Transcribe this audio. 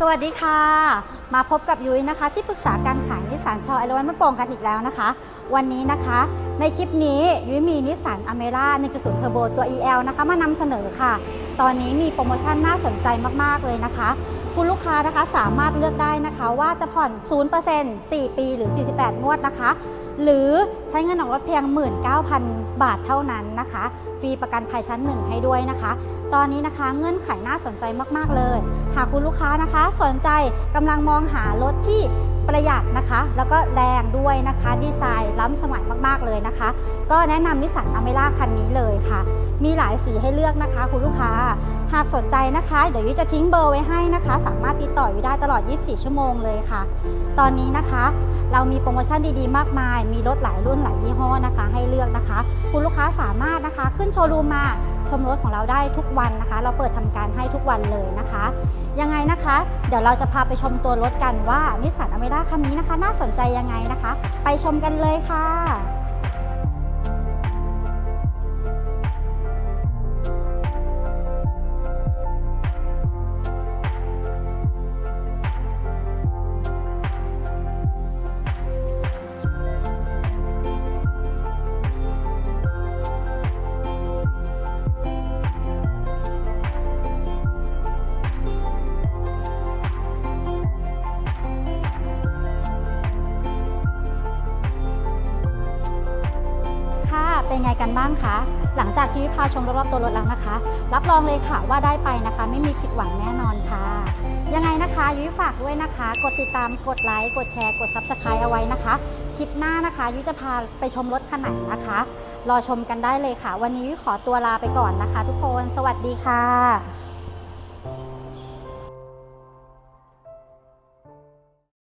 สวัสดีค่ะ มาพบกับยุ้ยนะคะ ที่ปรึกษาการขายนิสสันชอไอรวันมะโป่งกันอีกแล้วนะคะ วันนี้นะคะ ในคลิปนี้ยุ้ยมีนิสสันอเมร่า1.0 Turbo ตัว EL นะคะ มานำเสนอค่ะ ตอนนี้มีโปรโมชั่นน่าสนใจมากๆเลยนะคะ คุณลูกค้านะคะสามารถเลือกได้นะคะว่าจะผ่อน 0% 4 ปีหรือ 48 งวดนะคะ หรือใช้เงินออกรถเพียง 19,000 บาทเท่านั้นนะคะ ฟรีประกันภัยชั้นหนึ่งให้ด้วยนะคะ ตอนนี้นะคะเงื่อนไขน่าสนใจมาก ๆ เลย หากคุณลูกค้านะคะ สนใจกำลังมองหารถที่ประหยัดนะคะ แล้วก็แรงด้วยนะคะ ดีไซน์ล้ำสมัยมาก ๆ เลยนะคะ ก็แนะนำนิสสันอเมร่าคันนี้เลยค่ะ มีหลายสีให้เลือกนะคะ คุณลูกค้า หากสนใจนะคะ เดี๋ยวยุ้ยจะทิ้งเบอร์ไว้ให้นะคะ สามารถติดต่ออยู่ได้ตลอด 24 ชั่วโมงเลยค่ะ ตอนนี้นะคะ เรามีโปรโมชั่นดีๆ มากมาย มีรถหลายรุ่นหลายยี่ห้อนะคะ ให้เลือกนะคะ คุณลูกค้าสามารถนะคะ ขึ้นโชว์รูมมาชมรถของเราได้ทุกวันนะคะ เราเปิดทำการให้ทุกวันเลยนะคะ ยังไงนะคะ เดี๋ยวเราจะพาไปชมตัวรถกันว่านิสสันอเมร่าคันนี้นะคะ น่าสนใจยังไงนะคะ ไปชมกันเลยค่ะ เป็นไงกันบ้างคะ หลังจากที่วิพาชมรอบๆตัวรถแล้วนะคะ รับรองเลยค่ะว่าได้ไปนะคะ ไม่มีผิดหวังแน่นอนค่ะ ยังไงนะคะยุ้ยฝากด้วยนะคะ กดติดตามกดไลค์กดแชร์กด s u b สไครต์เอาไว้นะคะ คลิปหน้านะคะยุ้ยจะพาไปชมรถคันไหนนะคะ รอชมกันได้เลยค่ะ วันนี้ยุ้ยขอตัวลาไปก่อนนะคะ ทุกคน สวัสดีค่ะ